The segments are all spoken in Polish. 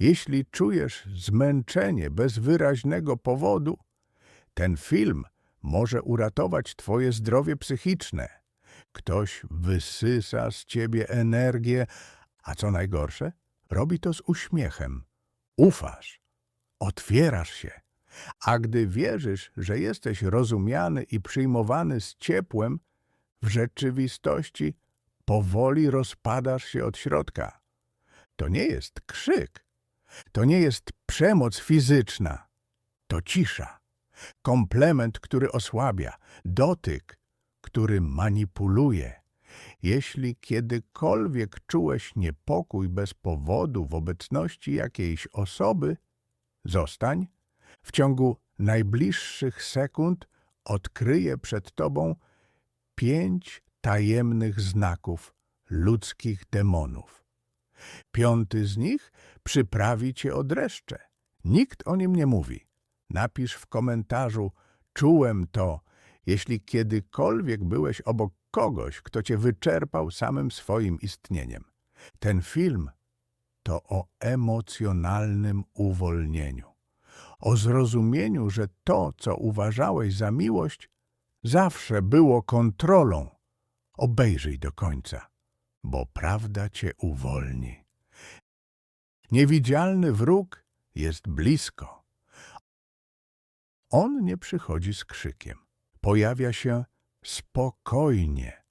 Jeśli czujesz zmęczenie bez wyraźnego powodu, ten film może uratować twoje zdrowie psychiczne. Ktoś wysysa z ciebie energię, a co najgorsze, robi to z uśmiechem. Ufasz, otwierasz się, a gdy wierzysz, że jesteś rozumiany i przyjmowany z ciepłem, w rzeczywistości powoli rozpadasz się od środka. To nie jest krzyk, to nie jest przemoc fizyczna, to cisza, komplement, który osłabia, dotyk, który manipuluje. Jeśli kiedykolwiek czułeś niepokój bez powodu w obecności jakiejś osoby, zostań. W ciągu najbliższych sekund odkryje przed tobą pięć tajemnych znaków ludzkich demonów. Piąty z nich przyprawi cię o dreszcze. Nikt o nim nie mówi. Napisz w komentarzu czułem to, jeśli kiedykolwiek byłeś obok kogoś, kto cię wyczerpał samym swoim istnieniem. Ten film to o emocjonalnym uwolnieniu. O zrozumieniu, że to, co uważałeś za miłość, zawsze było kontrolą. Obejrzyj do końca, bo prawda cię uwolni. Niewidzialny wróg jest blisko. On nie przychodzi z krzykiem. Pojawia się spokojnie,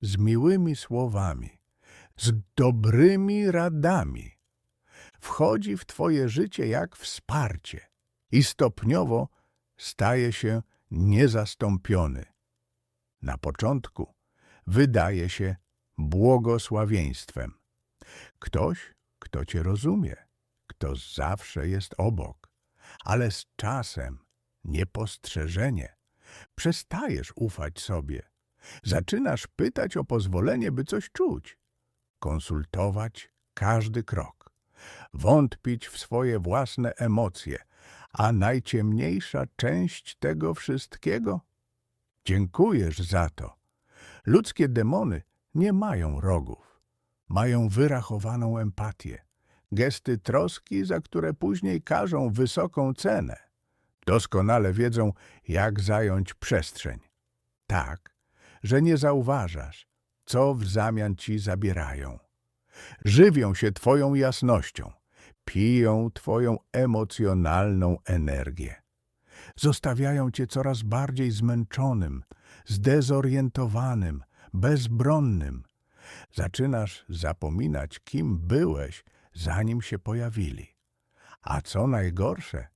z miłymi słowami, z dobrymi radami. Wchodzi w twoje życie jak wsparcie i stopniowo staje się niezastąpiony. Na początku wydaje się błogosławieństwem. Ktoś, kto cię rozumie, kto zawsze jest obok, ale z czasem niepostrzeżenie przestajesz ufać sobie. Zaczynasz pytać o pozwolenie, by coś czuć, konsultować każdy krok, wątpić w swoje własne emocje, a najciemniejsza część tego wszystkiego? Dziękujesz za to. Ludzkie demony nie mają rogów. Mają wyrachowaną empatię, gesty troski, za które później każą wysoką cenę. Doskonale wiedzą, jak zająć przestrzeń. Tak, że nie zauważasz, co w zamian ci zabierają. Żywią się twoją jasnością, piją twoją emocjonalną energię. Zostawiają cię coraz bardziej zmęczonym, zdezorientowanym, bezbronnym. Zaczynasz zapominać, kim byłeś, zanim się pojawili. A co najgorsze,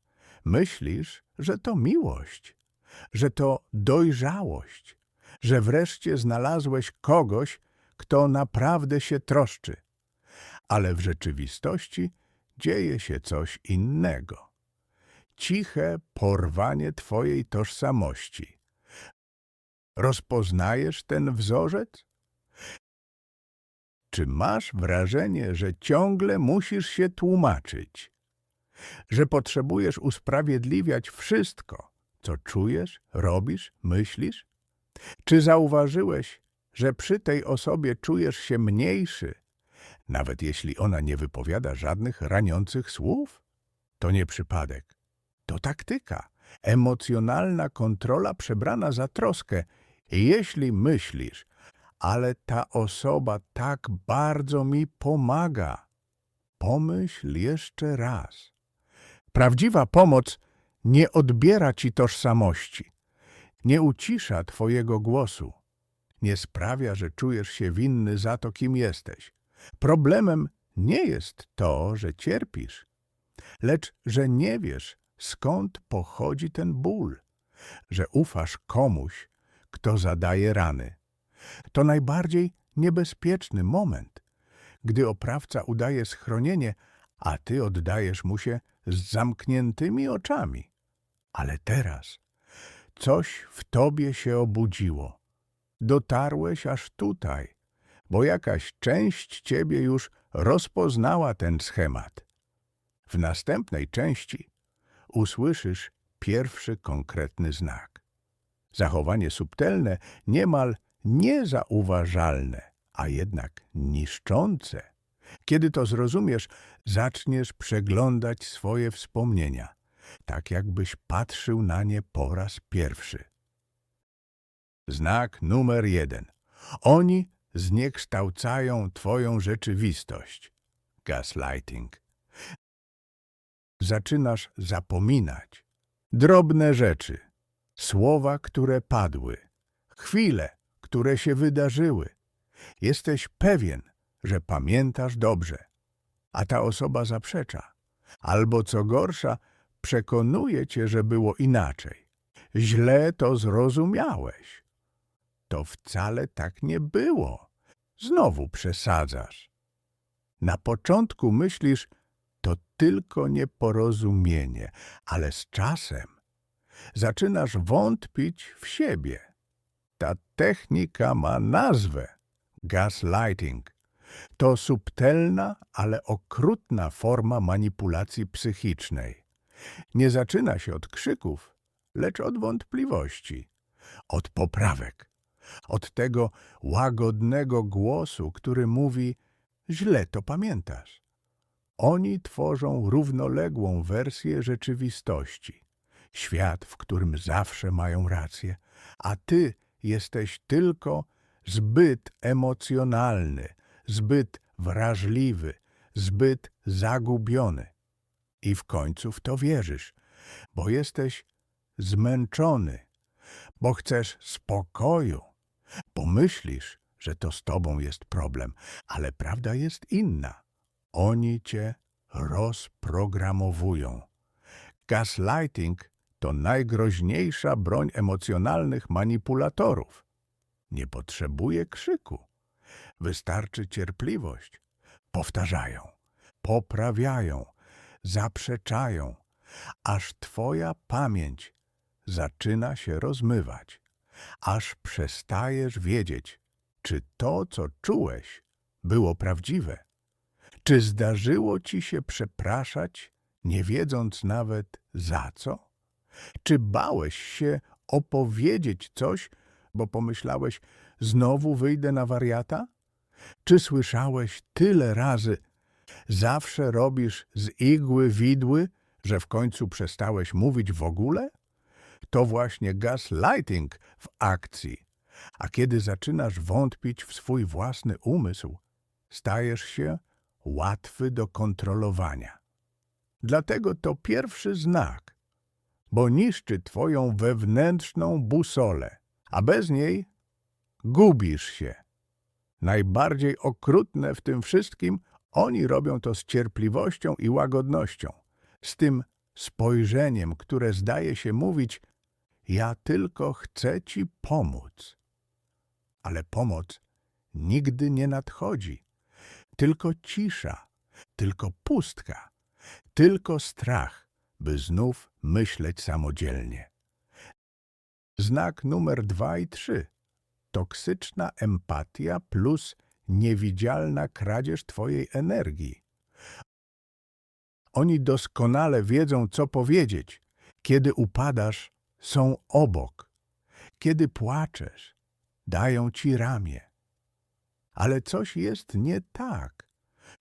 myślisz, że to miłość, że to dojrzałość, że wreszcie znalazłeś kogoś, kto naprawdę się troszczy. Ale w rzeczywistości dzieje się coś innego. Ciche porwanie twojej tożsamości. Rozpoznajesz ten wzorzec? Czy masz wrażenie, że ciągle musisz się tłumaczyć? Że potrzebujesz usprawiedliwiać wszystko, co czujesz, robisz, myślisz? Czy zauważyłeś, że przy tej osobie czujesz się mniejszy, nawet jeśli ona nie wypowiada żadnych raniących słów? To nie przypadek. To taktyka. Emocjonalna kontrola przebrana za troskę. Jeśli myślisz, ale ta osoba tak bardzo mi pomaga, pomyśl jeszcze raz. Prawdziwa pomoc nie odbiera ci tożsamości, nie ucisza twojego głosu, nie sprawia, że czujesz się winny za to, kim jesteś. Problemem nie jest to, że cierpisz, lecz że nie wiesz, skąd pochodzi ten ból, że ufasz komuś, kto zadaje rany. To najbardziej niebezpieczny moment, gdy oprawca udaje schronienie, a ty oddajesz mu się z zamkniętymi oczami. Ale teraz coś w tobie się obudziło. Dotarłeś aż tutaj, bo jakaś część ciebie już rozpoznała ten schemat. W następnej części usłyszysz pierwszy konkretny znak. Zachowanie subtelne, niemal niezauważalne, a jednak niszczące. Kiedy to zrozumiesz, zaczniesz przeglądać swoje wspomnienia, tak jakbyś patrzył na nie po raz pierwszy. Znak numer jeden. Oni zniekształcają twoją rzeczywistość. Gaslighting. Zaczynasz zapominać. Drobne rzeczy, słowa, które padły, chwile, które się wydarzyły. Jesteś pewien, że pamiętasz dobrze, a ta osoba zaprzecza. Albo co gorsza, przekonuje cię, że było inaczej. Źle to zrozumiałeś. To wcale tak nie było. Znowu przesadzasz. Na początku myślisz, to tylko nieporozumienie, ale z czasem zaczynasz wątpić w siebie. Ta technika ma nazwę gaslighting. To subtelna, ale okrutna forma manipulacji psychicznej. Nie zaczyna się od krzyków, lecz od wątpliwości, od poprawek, od tego łagodnego głosu, który mówi: Źle to pamiętasz. Oni tworzą równoległą wersję rzeczywistości. Świat, w którym zawsze mają rację, a ty jesteś tylko zbyt emocjonalny, zbyt wrażliwy, zbyt zagubiony. I w końcu w to wierzysz, bo jesteś zmęczony, bo chcesz spokoju, bo myślisz, że to z tobą jest problem, ale prawda jest inna. Oni cię rozprogramowują. Gaslighting to najgroźniejsza broń emocjonalnych manipulatorów. Nie potrzebuje krzyku. Wystarczy cierpliwość. Powtarzają, poprawiają, zaprzeczają, aż twoja pamięć zaczyna się rozmywać, aż przestajesz wiedzieć, czy to, co czułeś, było prawdziwe. Czy zdarzyło ci się przepraszać, nie wiedząc nawet za co? Czy bałeś się opowiedzieć coś, bo pomyślałeś, znowu wyjdę na wariata? Czy słyszałeś tyle razy, zawsze robisz z igły widły, że w końcu przestałeś mówić w ogóle? To właśnie gaslighting w akcji. A kiedy zaczynasz wątpić w swój własny umysł, stajesz się łatwy do kontrolowania. Dlatego to pierwszy znak, bo niszczy twoją wewnętrzną busolę, a bez niej gubisz się. Najbardziej okrutne w tym wszystkim oni robią to z cierpliwością i łagodnością, z tym spojrzeniem, które zdaje się mówić: Ja tylko chcę ci pomóc. Ale pomoc nigdy nie nadchodzi. Tylko cisza, tylko pustka, tylko strach, by znów myśleć samodzielnie. Znak numer dwa i trzy. Toksyczna empatia plus niewidzialna kradzież twojej energii. Oni doskonale wiedzą, co powiedzieć. Kiedy upadasz, są obok. Kiedy płaczesz, dają ci ramię. Ale coś jest nie tak.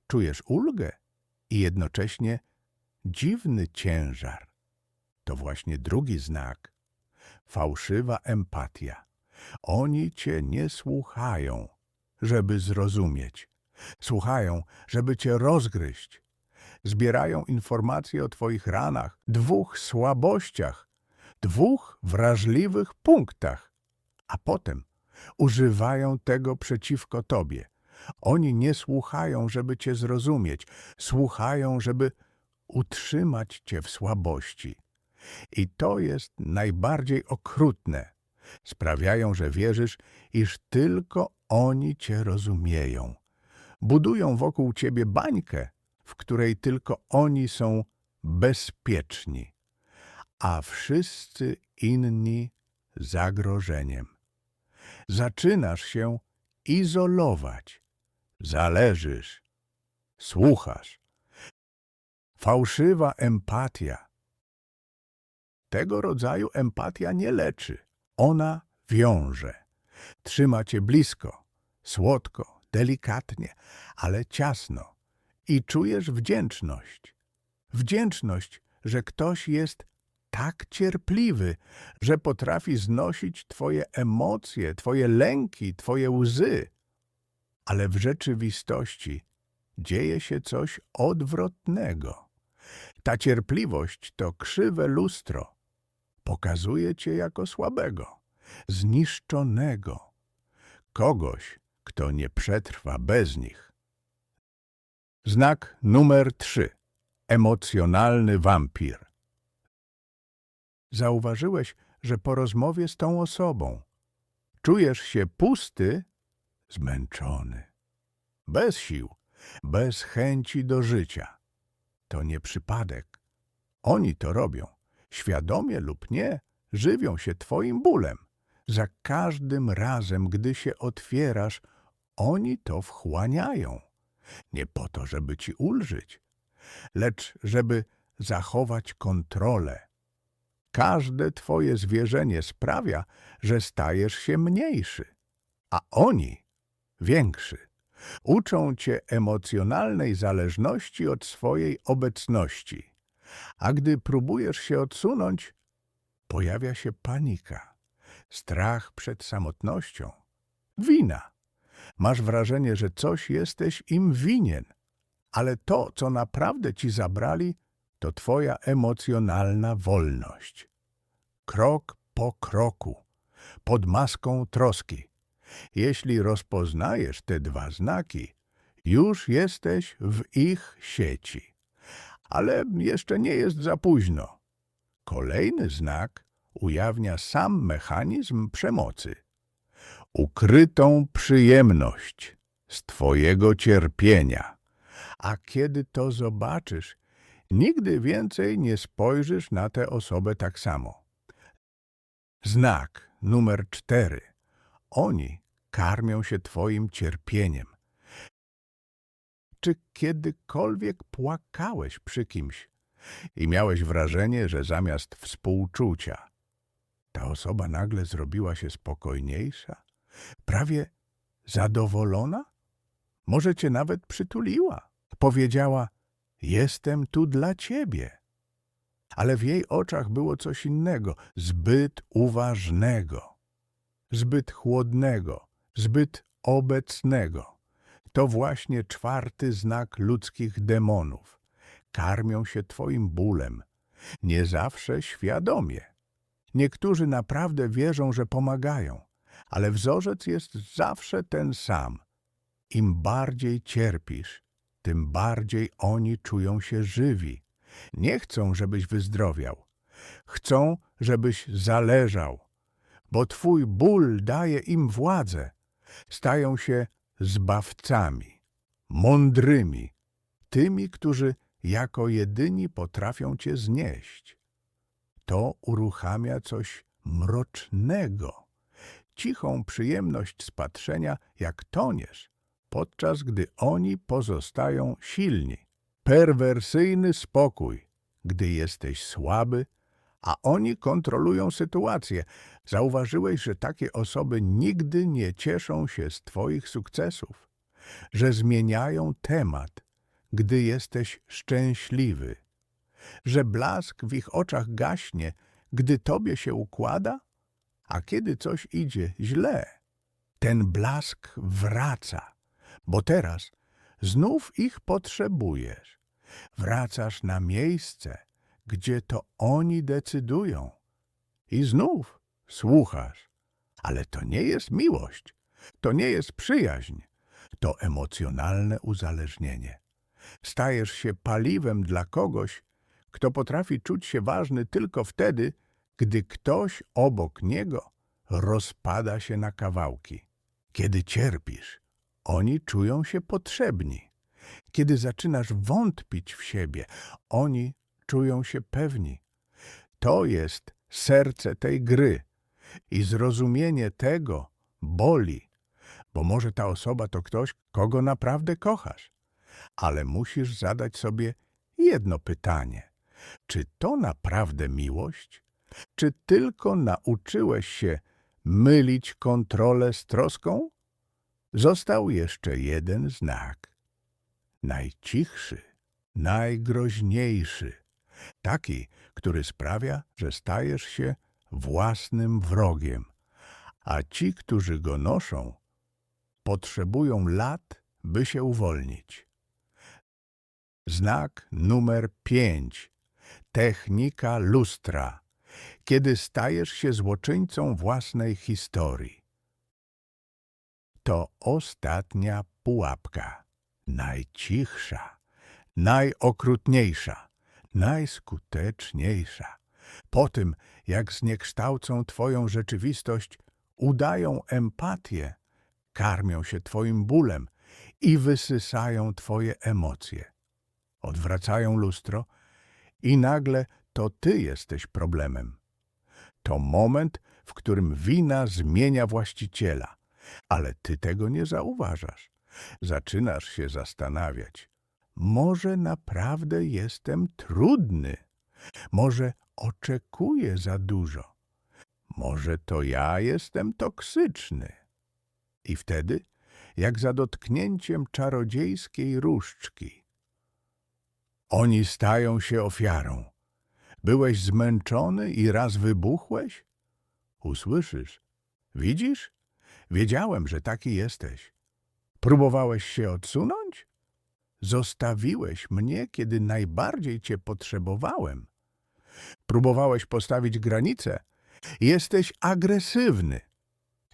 Czujesz ulgę i jednocześnie dziwny ciężar. To właśnie drugi znak. Fałszywa empatia. Oni cię nie słuchają, żeby zrozumieć. Słuchają, żeby cię rozgryźć. Zbierają informacje o twoich ranach, dwóch słabościach, dwóch wrażliwych punktach, a potem używają tego przeciwko tobie. Oni nie słuchają, żeby cię zrozumieć, słuchają, żeby utrzymać cię w słabości. I to jest najbardziej okrutne. Sprawiają, że wierzysz, iż tylko oni cię rozumieją. Budują wokół ciebie bańkę, w której tylko oni są bezpieczni, a wszyscy inni zagrożeniem. Zaczynasz się izolować, zależysz, słuchasz. Fałszywa empatia. Tego rodzaju empatia nie leczy. Ona wiąże. Trzyma cię blisko, słodko, delikatnie, ale ciasno. i czujesz wdzięczność. Wdzięczność, że ktoś jest tak cierpliwy, że potrafi znosić Twoje emocje, Twoje lęki, Twoje łzy. Ale w rzeczywistości dzieje się coś odwrotnego. Ta cierpliwość to krzywe lustro. Pokazuje Cię jako słabego, zniszczonego, kogoś, kto nie przetrwa bez nich. Znak numer 3. Emocjonalny wampir. Zauważyłeś, że po rozmowie z tą osobą czujesz się pusty, zmęczony, bez sił, bez chęci do życia. To nie przypadek. Oni to robią, świadomie lub nie, żywią się twoim bólem. Za każdym razem, gdy się otwierasz, oni to wchłaniają. Nie po to, żeby ci ulżyć, lecz żeby zachować kontrolę. Każde twoje zwierzenie sprawia, że stajesz się mniejszy, a oni większy. Uczą cię emocjonalnej zależności od swojej obecności. A gdy próbujesz się odsunąć, pojawia się panika, strach przed samotnością, wina. Masz wrażenie, że coś jesteś im winien, ale to, co naprawdę ci zabrali, to twoja emocjonalna wolność. Krok po kroku, pod maską troski. Jeśli rozpoznajesz te dwa znaki, już jesteś w ich sieci. Ale jeszcze nie jest za późno. Kolejny znak ujawnia sam mechanizm przemocy. Ukrytą przyjemność z twojego cierpienia. A kiedy to zobaczysz, nigdy więcej nie spojrzysz na tę osobę tak samo. Znak numer cztery. Oni karmią się Twoim cierpieniem. Czy kiedykolwiek płakałeś przy kimś i miałeś wrażenie, że zamiast współczucia ta osoba nagle zrobiła się spokojniejsza, prawie zadowolona? Może cię nawet przytuliła. Powiedziała: Jestem tu dla ciebie. Ale w jej oczach było coś innego, zbyt uważnego zbyt chłodnego, zbyt obecnego. To właśnie czwarty znak ludzkich demonów. Karmią się twoim bólem, nie zawsze świadomie. Niektórzy naprawdę wierzą, że pomagają, ale wzorzec jest zawsze ten sam. Im bardziej cierpisz, tym bardziej oni czują się żywi. Nie chcą, żebyś wyzdrowiał. Chcą, żebyś zależał, bo Twój ból daje im władzę. Stają się zbawcami, mądrymi, tymi, którzy jako jedyni potrafią Cię znieść. To uruchamia coś mrocznego, cichą przyjemność z patrzenia, jak toniesz, podczas gdy oni pozostają silni. Perwersyjny spokój, gdy jesteś słaby, a oni kontrolują sytuację. Zauważyłeś, że takie osoby nigdy nie cieszą się z Twoich sukcesów, że zmieniają temat, gdy jesteś szczęśliwy, że blask w ich oczach gaśnie, gdy Tobie się układa, a kiedy coś idzie źle, ten blask wraca, bo teraz znów ich potrzebujesz. Wracasz na miejsce, gdzie to oni decydują. I znów słuchasz. Ale to nie jest miłość, to nie jest przyjaźń, to emocjonalne uzależnienie. Stajesz się paliwem dla kogoś, kto potrafi czuć się ważny tylko wtedy, gdy ktoś obok niego rozpada się na kawałki. Kiedy cierpisz, oni czują się potrzebni. Kiedy zaczynasz wątpić w siebie, oni czują się pewni. To jest serce tej gry i zrozumienie tego boli, bo może ta osoba to ktoś, kogo naprawdę kochasz. Ale musisz zadać sobie jedno pytanie. Czy to naprawdę miłość? Czy tylko nauczyłeś się mylić kontrolę z troską? Został jeszcze jeden znak. najcichszy, najgroźniejszy, taki, który sprawia, że stajesz się własnym wrogiem, a ci, którzy go noszą, potrzebują lat, by się uwolnić. Znak numer pięć. Technika lustra. Kiedy stajesz się złoczyńcą własnej historii. To ostatnia pułapka. Najcichsza, najokrutniejsza, najskuteczniejsza. Po tym, jak zniekształcą twoją rzeczywistość, udają empatię, karmią się twoim bólem i wysysają twoje emocje. Odwracają lustro i nagle to ty jesteś problemem. To moment, w którym wina zmienia właściciela, ale ty tego nie zauważasz. Zaczynasz się zastanawiać. Może naprawdę jestem trudny. Może oczekuję za dużo. Może to ja jestem toksyczny. I wtedy, jak za dotknięciem czarodziejskiej różdżki, oni stają się ofiarą. Byłeś zmęczony i raz wybuchłeś? Usłyszysz. Widzisz? Wiedziałem, że taki jesteś. Próbowałeś się odsunąć? Zostawiłeś mnie, kiedy najbardziej cię potrzebowałem. Próbowałeś postawić granicę? Jesteś agresywny.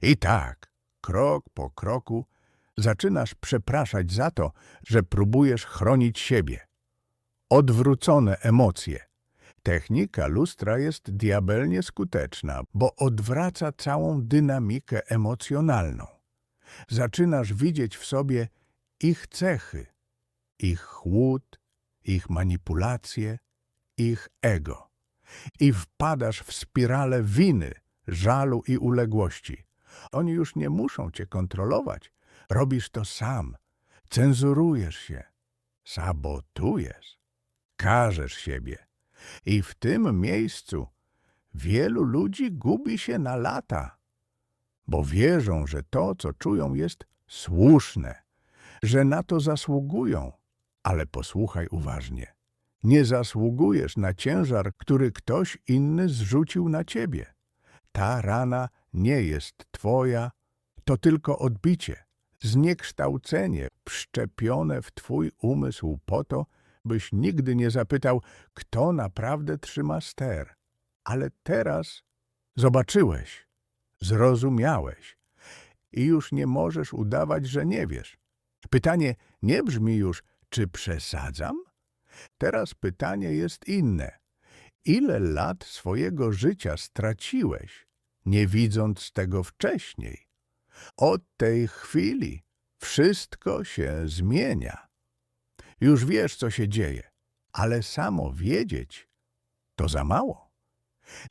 I tak, krok po kroku, zaczynasz przepraszać za to, że próbujesz chronić siebie. Odwrócone emocje. Technika lustra jest diabelnie skuteczna, bo odwraca całą dynamikę emocjonalną. Zaczynasz widzieć w sobie ich cechy, ich chłód, ich manipulacje, ich ego. I wpadasz w spiralę winy, żalu i uległości. Oni już nie muszą cię kontrolować. Robisz to sam. Cenzurujesz się. Sabotujesz. Karzesz siebie. I w tym miejscu wielu ludzi gubi się na lata, bo wierzą, że to, co czują, jest słuszne, że na to zasługują. Ale posłuchaj uważnie. Nie zasługujesz na ciężar, który ktoś inny zrzucił na ciebie. Ta rana nie jest twoja, to tylko odbicie, zniekształcenie wszczepione w twój umysł po to, byś nigdy nie zapytał, kto naprawdę trzyma ster. Ale teraz zobaczyłeś, zrozumiałeś i już nie możesz udawać, że nie wiesz. Pytanie nie brzmi już, czy przesadzam? Teraz pytanie jest inne. Ile lat swojego życia straciłeś, nie widząc tego wcześniej? Od tej chwili wszystko się zmienia. Już wiesz, co się dzieje, ale samo wiedzieć to za mało.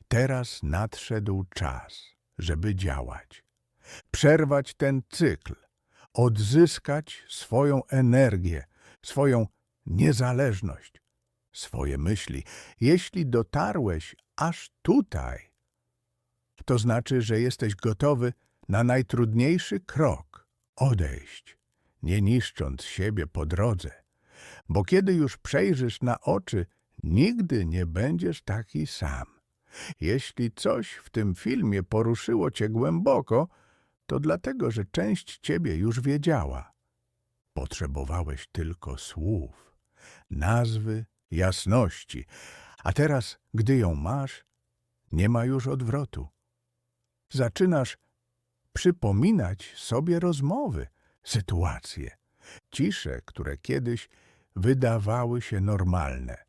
Teraz nadszedł czas, żeby działać. Przerwać ten cykl, odzyskać swoją energię, swoją niezależność, swoje myśli. Jeśli dotarłeś aż tutaj, to znaczy, że jesteś gotowy na najtrudniejszy krok odejść, nie niszcząc siebie po drodze. Bo kiedy już przejrzysz na oczy, nigdy nie będziesz taki sam. Jeśli coś w tym filmie poruszyło cię głęboko, to dlatego, że część ciebie już wiedziała. Potrzebowałeś tylko słów, nazwy, jasności, a teraz, gdy ją masz, nie ma już odwrotu. Zaczynasz przypominać sobie rozmowy, sytuacje, cisze, które kiedyś wydawały się normalne,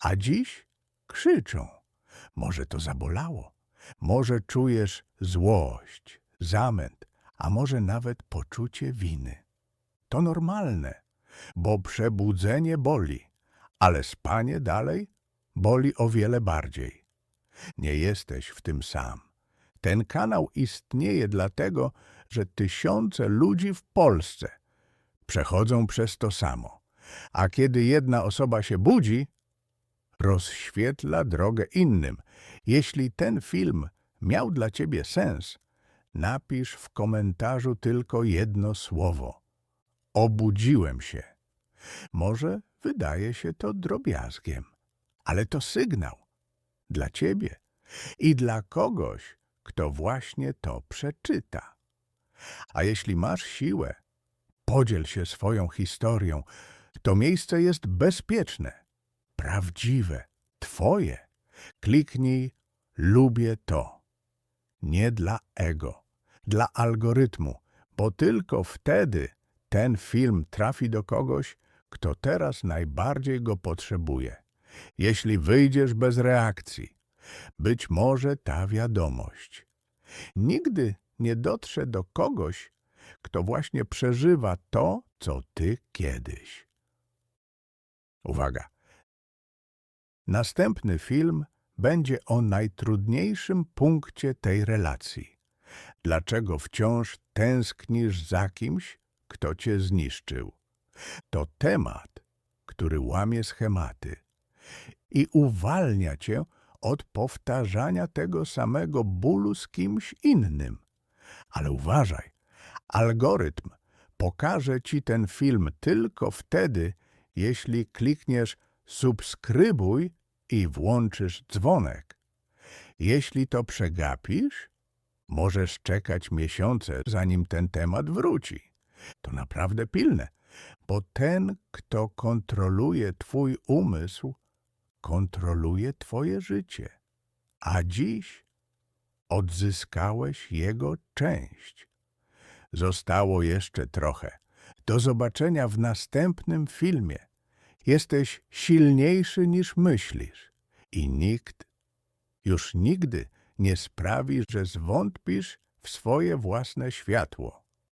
a dziś krzyczą. Może to zabolało, może czujesz złość, zamęt, a może nawet poczucie winy. To normalne, bo przebudzenie boli, ale spanie dalej boli o wiele bardziej. Nie jesteś w tym sam. Ten kanał istnieje dlatego, że tysiące ludzi w Polsce przechodzą przez to samo. A kiedy jedna osoba się budzi, rozświetla drogę innym. Jeśli ten film miał dla ciebie sens, napisz w komentarzu tylko jedno słowo. Obudziłem się. Może wydaje się to drobiazgiem, ale to sygnał dla ciebie i dla kogoś, kto właśnie to przeczyta. A jeśli masz siłę, podziel się swoją historią. To miejsce jest bezpieczne, prawdziwe, twoje. Kliknij lubię to. Nie dla ego, dla algorytmu, bo tylko wtedy ten film trafi do kogoś, kto teraz najbardziej go potrzebuje. Jeśli wyjdziesz bez reakcji, być może ta wiadomość nigdy nie dotrze do kogoś, kto właśnie przeżywa to, co ty kiedyś. Uwaga! Następny film będzie o najtrudniejszym punkcie tej relacji. Dlaczego wciąż tęsknisz za kimś, kto cię zniszczył? To temat, który łamie schematy i uwalnia cię od powtarzania tego samego bólu z kimś innym. Ale uważaj, algorytm pokaże ci ten film tylko wtedy, jeśli klikniesz subskrybuj i włączysz dzwonek. Jeśli to przegapisz, możesz czekać miesiące, zanim ten temat wróci. To naprawdę pilne, bo ten, kto kontroluje twój umysł, kontroluje twoje życie. A dziś odzyskałeś jego część. Zostało jeszcze trochę. Do zobaczenia w następnym filmie. Jesteś silniejszy niż myślisz i nikt, już nigdy nie sprawi, że zwątpisz w swoje własne światło.